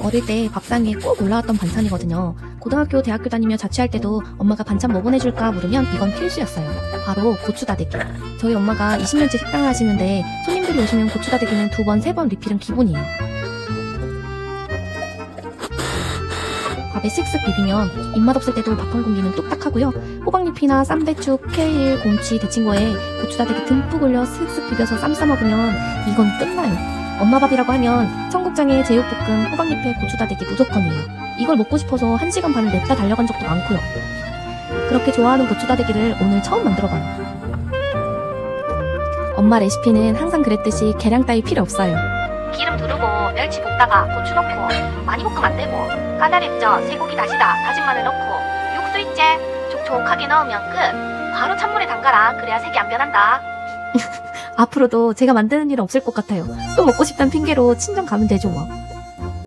어릴 때 밥상 위에 꼭 올라왔던 반찬이거든요. 고등학교, 대학교 다니며 자취할 때도 엄마가 반찬 뭐 보내줄까 물으면 이건 필수였어요. 바로 고추다대기. 저희 엄마가 20년째 식당을 하시는데 손님들이 오시면 고추다대기는 두 번, 세 번 리필은 기본이에요. 밥에 쓱쓱 비비면 입맛 없을 때도 밥 한 공기는 뚝딱 하고요. 호박잎이나 쌈배추, 케일, 곰치, 데친 거에 고추다대기 듬뿍 올려 쓱쓱 비벼서 쌈 싸먹으면 이건 끝나요. 엄마 밥이라고 하면 청국장에 제육볶음, 호박잎에 고추다대기 무조건이에요. 이걸 먹고 싶어서 한시간 반을 냅다 달려간 적도 많고요. 그렇게 좋아하는 고추다대기를 오늘 처음 만들어봐요. 엄마 레시피는 항상 그랬듯이 계량 따위 필요 없어요. 기름 두르고 멸치 볶다가 고추 넣고 많이 볶으면 안 되고 까다랬죠 쇠고기 다시다 다진 마늘 넣고 육수 있지 촉촉하게 넣으면 끝 바로 찬물에 담가라 그래야 색이 안 변한다 앞으로도 제가 만드는 일 없을 것 같아요. 또 먹고 싶다는 핑계로 친정 가면 되죠 뭐.